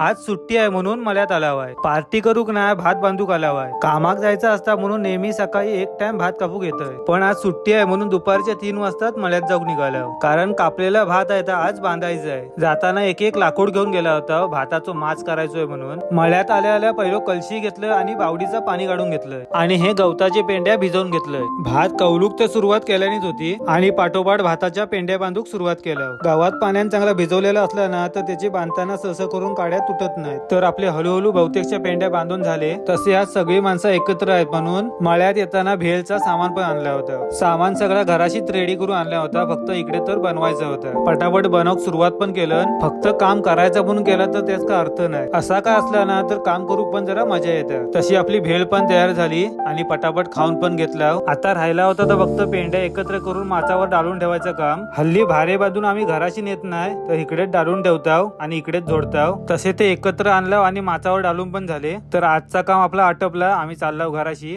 आज सुट्टी आहे म्हणून मळ्यात आलावाय पार्टी करूक नाही भात बांधूक आलावाय कामाक जायचं असता म्हणून नेहमी सकाळी एक टाइम भात कापूक येतोय पण आज सुट्टी आहे म्हणून दुपारच्या तीन वाजताच मळ्यात जाऊन निघाला. कारण कापलेला भात आहे तर आज बांधायचं आहे जाताना एक एक लाकूड घेऊन गेला होता. भाताचं माच करायचोय म्हणून. मळ्यात आल्या आल्या पहिलं कलशी घेतलं आणि बावडीचं पाणी काढून घेतलंय आणि हे गवताचे पेंड्या भिजवून घेतलंय भात कौलूक तर सुरुवात केल्यानेच होती. आणि पाठोपाठ भाताच्या पेंड्या बांधूक सुरुवात केलं. गावात पाण्यानं चांगला भिजवलेला असला ना तर त्याची बांधताना सहसा करून काढ्यात तुटत नाही तर आपले हळूहळू बहुतेकच्या पेंड्या बांधून झाले. तसे आज सगळी माणसं एकत्र आहेत म्हणून मळ्यात येताना भेलचा सामान पण आणलं होतं. सामान सगळा घराशीच रेडी करून आणला होता. फक्त इकडे तर बनवायचं होतं. पटापट बनव सुरुवात पण केलं. फक्त काम करायचं म्हणून केलं तर त्याचा अर्थ नाही. असा का असला ना तर काम करू पण जरा मजा येते. तशी आपली भेळ पण तयार झाली आणि पटापट खाऊन पण घेतला. आता राहिला होता तर फक्त पेंड्या एकत्र करून माचावर डालून ठेवायचं काम. हल्ली भारे बांधून आम्ही घराशी नेत नाही तर इकडेच डालून ठेवताव आणि इकडेच जोडताव. तसे ते एकत्र आणलं आणि माचावर डालून पण झाले. तर आजचा काम आपला आटपला. आम्ही चाललो घराशी.